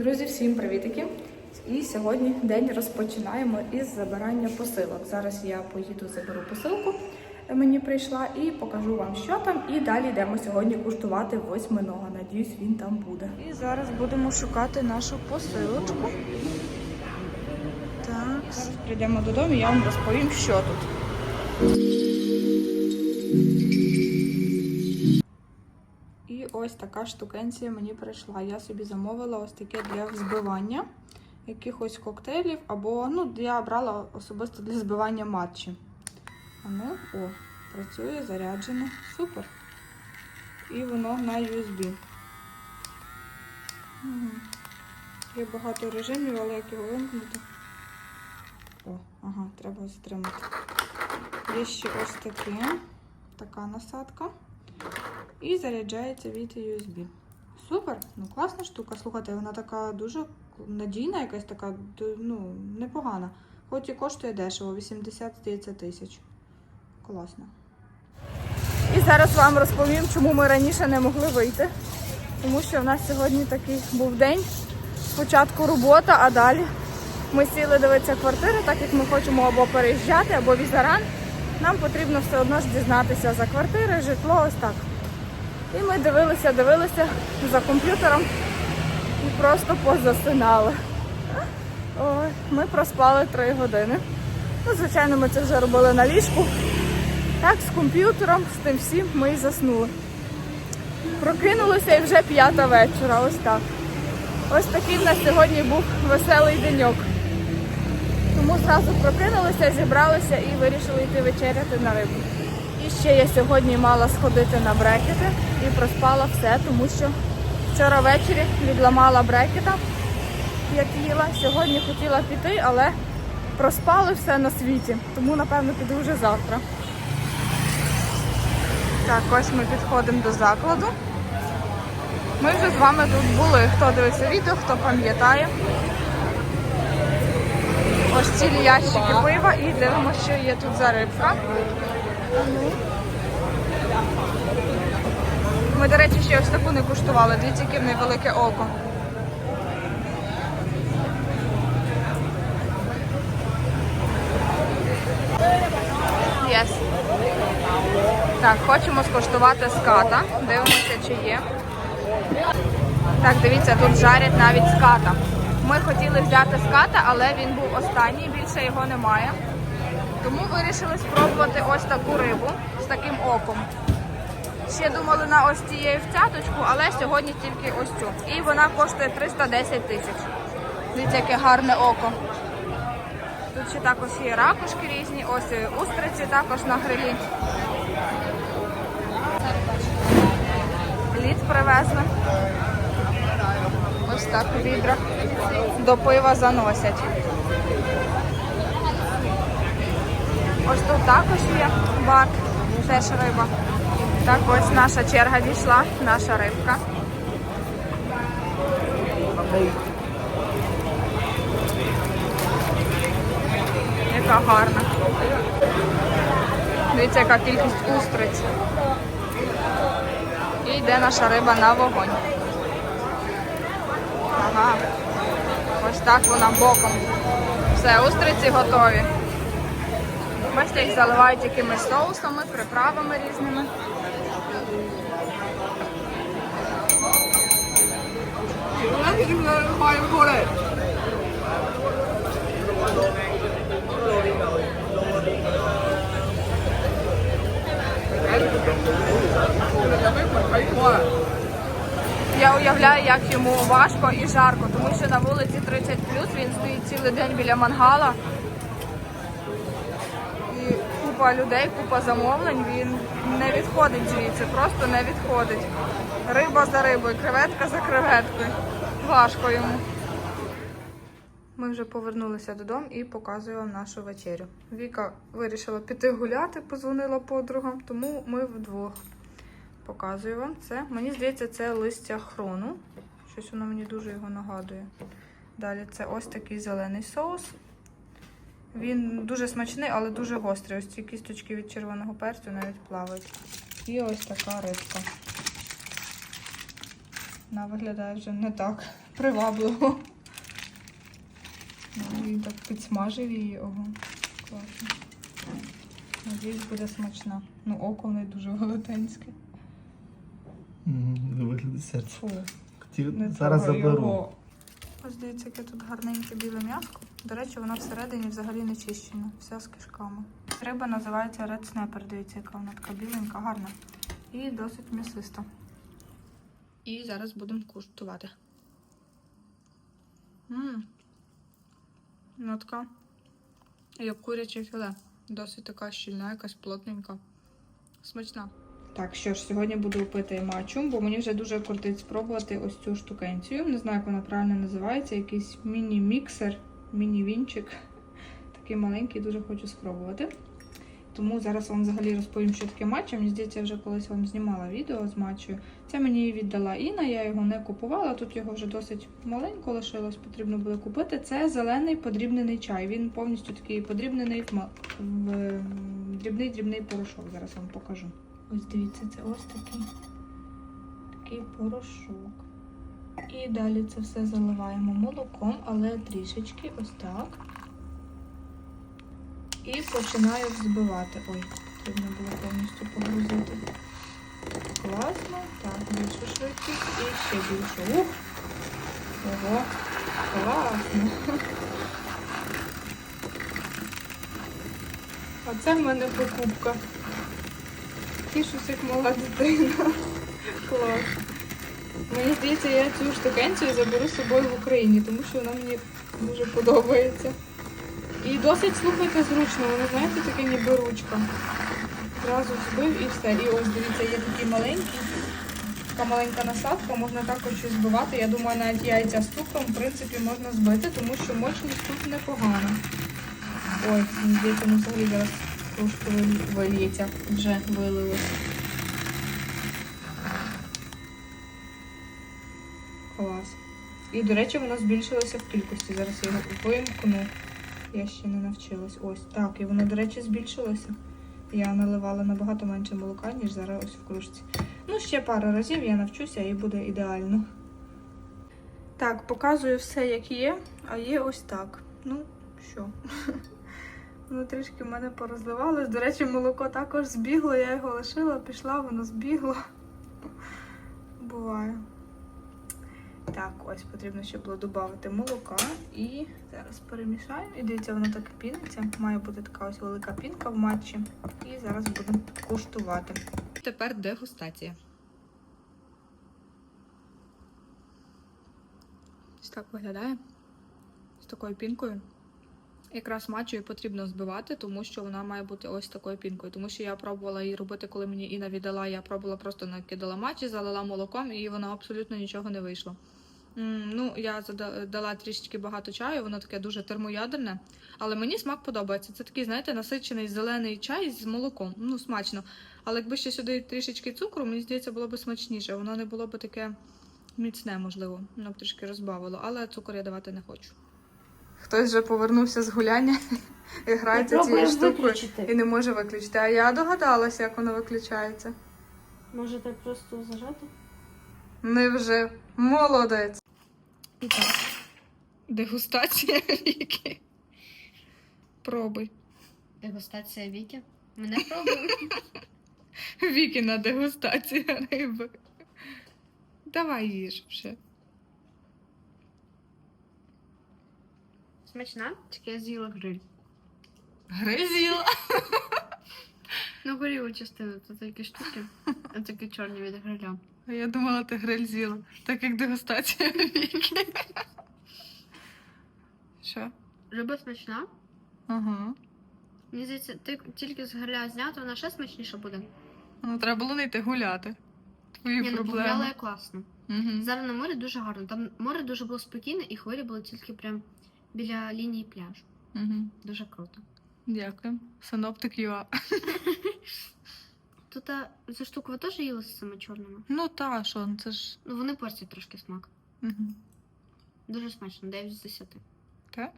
Друзі, всім привітики! І сьогодні день розпочинаємо із забирання посилок. Зараз я поїду, заберу посилку. Мені прийшла і покажу вам, що там. І далі йдемо сьогодні куштувати восьминога. Надіюсь, він там буде. І зараз будемо шукати нашу посилочку. Так, зараз прийдемо додому, я вам розповім, що тут. Ось така штукенція мені прийшла. Я собі замовила ось таке для взбивання якихось коктейлів, або ну, я брала особисто для збивання матчі. А ну, о, працює, заряджено. Супер. І воно на USB. Угу. Є багато режимів, але як його вимкнути. О, ага, треба затримати. Є ще ось таке, така насадка. І заряджається від USB. Супер, ну класна штука. Слухайте, вона така дуже надійна, якась така, ну, непогана. Хоч і коштує дешево, 80 здається, тисяч. Класно. І зараз вам розповім, чому ми раніше не могли вийти. Тому що в нас сьогодні такий був день. Спочатку робота, а далі ми сіли дивитися квартири, так як ми хочемо або переїжджати, або візаран. Нам потрібно все одно ж дізнатися за квартири, житло, ось так. І ми дивилися, дивилися за комп'ютером і просто позасинали. Ой, ми проспали 3 години. Ну, звичайно, ми це вже робили на ліжку. Так, з комп'ютером, з тим всім ми і заснули. Прокинулися і вже п'ята вечора. Ось так. Ось такий в нас сьогодні був веселий деньок. Тому зразу прокинулися, зібралися і вирішили йти вечеряти на рибу. І ще я сьогодні мала сходити на брекети і проспала все, тому що вчора ввечері відламала брекета, як їла. Сьогодні хотіла піти, але проспали все на світі. Тому, напевно, піду вже завтра. Так, ось ми підходимо до закладу. Ми вже з вами тут були. Хто дивився відео, хто пам'ятає. Ось цілі ящики пива і дивимося, що є тут за рибка. Ми, до речі, ще ось таку не куштували. Дивіться, яке в неї велике око. Yes. Так, хочемо скуштувати ската. Дивимося, чи є. Так, дивіться, тут жарять навіть ската. Ми хотіли взяти ската, але він був останній, більше його немає. Тому вирішили спробувати ось таку рибу з таким оком. Ще думали на ось цією вцяточку, але сьогодні тільки ось цю. І вона коштує 310 тисяч. Дивіться, яке гарне око. Тут ще також є ракушки різні, ось і устриці також на грилі. Лід привезли. Ось так у до пива заносять. Ось тут також є бар, теж риба. Так, ось наша черга дійшла, наша рибка. Яка гарна. Дивіться, яка кількість устриць. І йде наша риба на вогонь. Ага. Ось так вона боком. Все, устриці готові. Бачите, їх заливають якимись соусами, приправами різними. Я уявляю, як йому важко і жарко, тому що на вулиці 30 він стоїть цілий день біля мангала. Купа людей, купа замовлень, він не відходить звідси, просто не відходить. Риба за рибою, креветка за креветкою. Важко йому. Ми вже повернулися додому і показую вам нашу вечерю. Віка вирішила піти гуляти, позвонила подругам, тому ми вдвох. Показую вам це. Мені здається, це листя хрону. Щось воно мені дуже його нагадує. Далі це ось такий зелений соус. Він дуже смачний, але дуже гострий. Ось ці кісточки від червоного перцю навіть плавають. І ось така рибка. Вона виглядає вже не так привабливо. Ну, Він так підсмажив її. Ого, класно. Надіюсь, буде смачна. Ну, око в неї дуже велетенське. Мгм, Вигляд серця. Фу. Зараз заберу. Ось дивіться, яке тут гарненьке біле м'яско. До речі, воно всередині взагалі не чищене, вся з кишками. Риба називається Red Snapper, дивіться, яка вона така біленька, гарна. І досить м'ясиста. І зараз будемо куштувати. Ммм. Ну, така, як куряче філе. Досить така щільна, якась плотненька. Смачна. Так, що ж, сьогодні буду пити матчу, бо мені вже дуже кортить спробувати ось цю штукенцію. Не знаю, як вона правильно називається. Якийсь міні-міксер, міні-вінчик. Такий маленький, дуже хочу спробувати. Тому зараз вам взагалі розповім, що таке матча. Мені здається, я вже колись вам знімала відео з матчою. Це мені віддала Інна, я його не купувала. Тут його вже досить маленько лишилось, потрібно буде купити. Це зелений подрібнений чай. Він повністю такий подрібнений в, дрібний-дрібний порошок. Зараз вам покажу. Ось дивіться, це ось такий, такий порошок. І далі це все заливаємо молоком, але трішечки ось так. І починаю взбивати. Ой, потрібно було повністю погрузити. Класно. Так, більшу швидкість і ще більше. Ух! Ого! Класно! А це в мене покупка. Тішусь, як мала дитина. Клас. Мені здається, я цю штукенцію заберу з собою в Україні, тому що вона мені дуже подобається. І досить, слухайте, зручно, воно, знаєте, таке ніби ручка. Зразу збив і все. І ось, дивіться, є такий маленький, така маленька насадка, можна також щось збивати. Я думаю, навіть яйця з цукром, в принципі, можна збити, тому що мощність тут непогана. Ой, здається, ну взагалі зараз трошки виль- вильється, вже вилилось. Клас. І, до речі, воно збільшилося в кількості. Зараз я його вимкну. Я ще не навчилась. Ось так. І воно, до речі, збільшилося. Я наливала набагато менше молока, ніж зараз ось в кружці. Ну, ще пару разів я навчуся і буде ідеально. Так, показую все, як є, а є ось так. Ну, що? Воно трішки в мене порозливалось. До речі, молоко також збігло, я його лишила, пішла, воно збігло. Буває. Так, ось потрібно ще було додати молока і зараз перемішаємо. І дивіться, воно так піниться. Має бути така ось велика пінка в матчі. І зараз будемо куштувати. Тепер дегустація. Ось так виглядає. З такою пінкою. Якраз матчою потрібно збивати, тому що вона має бути ось такою пінкою. Тому що я пробувала її робити, коли мені Інна віддала. Я пробувала просто накидала матчі, залила молоком, і воно абсолютно нічого не вийшло. Ну, я дала трішечки багато чаю, воно таке дуже термоядерне, але мені смак подобається. Це такий, знаєте, насичений зелений чай з молоком. Ну, смачно. Але якби ще сюди трішечки цукру, мені здається, було б смачніше. Воно не було б таке міцне, можливо. Воно б трішки розбавило, але цукор я давати не хочу. Хтось вже повернувся з гуляння і грається цією штукою і не може виключити. А я догадалася, як воно виключається. Можете просто зажати? Невже молодець. І так. Дегустація Віки. Пробуй. Дегустація Віки. Мене пробує. Вікіна дегустація риби. Давай їж вже. Смачна? Тільки я з'їла гриль. Гризіла. Ну, горілу частину, це такі штуки, а такі чорні від гриля. А я думала, ти гриль з'їла. Так як дегустація Віки. Що? Риба смачна. Ага. Мені здається, ти тільки з гриля зняти, вона ще смачніша буде. Ну, треба було не йти гуляти. Твої Ні, ну проблеми. погуляла я класно. Угу. Зараз на морі дуже гарно. Там море дуже було спокійне і хвилі були тільки прям біля лінії пляжу. Угу. Дуже круто. Дякую. Синоптик ЮА. Тут а, цю штуку ви теж їли з цими чорними? Ну та, що, ну, це ж. Ну, вони портять трошки смак. Угу. Дуже смачно, 9 з 10. Так?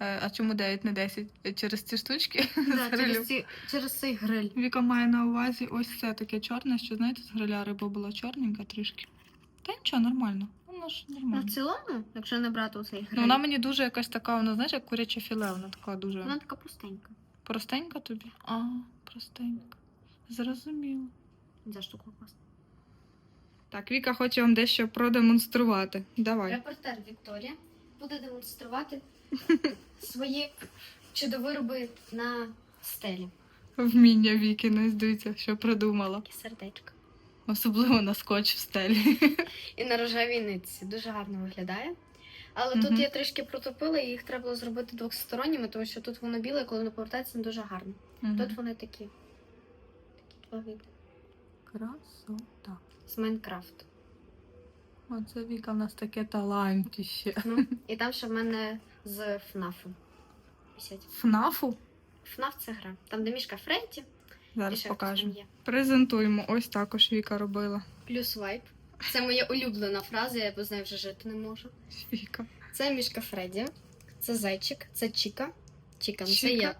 Е, А чому 9 не 10? Через ці штучки? Да, з грилю? через, ці, через цей гриль. Віка має на увазі ось це таке чорне, що знаєте, з гриля риба була чорненька трішки. Та нічого, нормально. Воно ж Ну, в цілому, якщо не брати оцей гриль, Ну, вона мені дуже якась така, вона, знаєш, як куряче філе, вона така дуже. вона така пустенька. Простенька тобі? А, простенька. Зрозуміло. За штуку класна. Так, Віка хоче вам дещо продемонструвати. Давай. Репортер Вікторія буде демонструвати свої чудовироби на стелі. Вміння Віки, не дивіться, що придумала. Таке сердечко. Особливо на скотч в стелі. І на рожевій нитці. Дуже гарно виглядає. Але Мгм. тут я трішки протопила, і їх треба було зробити двохсторонніми, тому що тут воно біле, коли воно повертається, не дуже гарно. Тут вони такі. Такі два види. Красота. З Майнкрафту. Оце Віка в нас таке талантіще. Ну, і там ще в мене з ФНАФу. Висять. ФНАФу? ФНАФ це гра. Там, де мішка Фредді, і Зараз ще хтось покажемо. там є. Презентуємо. Ось також Віка робила. Плюс вайп. Це моя улюблена фраза, я без неї вже жити не можу. Віка. Це мішка Фредді, це зайчик, це Чіка. Чіка, ну це Чіка. я.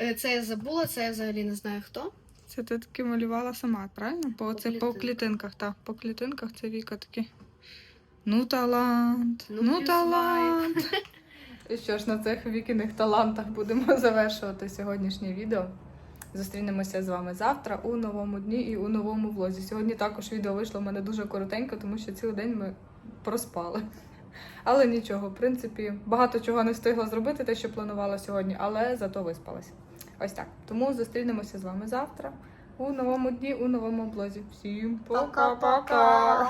Е, Це я забула, це я взагалі не знаю хто. Це ти таки малювала сама, правильно? По, По це по клітинках. клітинках, так. По клітинках це Віка таки. Ну, талант. Ну, Ну, плюс талант. І що ж, на цих вікіних талантах будемо завершувати сьогоднішнє відео. Зустрінемося з вами завтра у новому дні і у новому влозі. Сьогодні також відео вийшло в мене дуже коротенько, тому що цілий день ми проспали. Але нічого, в принципі, багато чого не встигла зробити, те, що планувала сьогодні, але зато виспалась. Ось так. Тому зустрінемося з вами завтра у новому дні, у новому блозі. Всім пока-пока!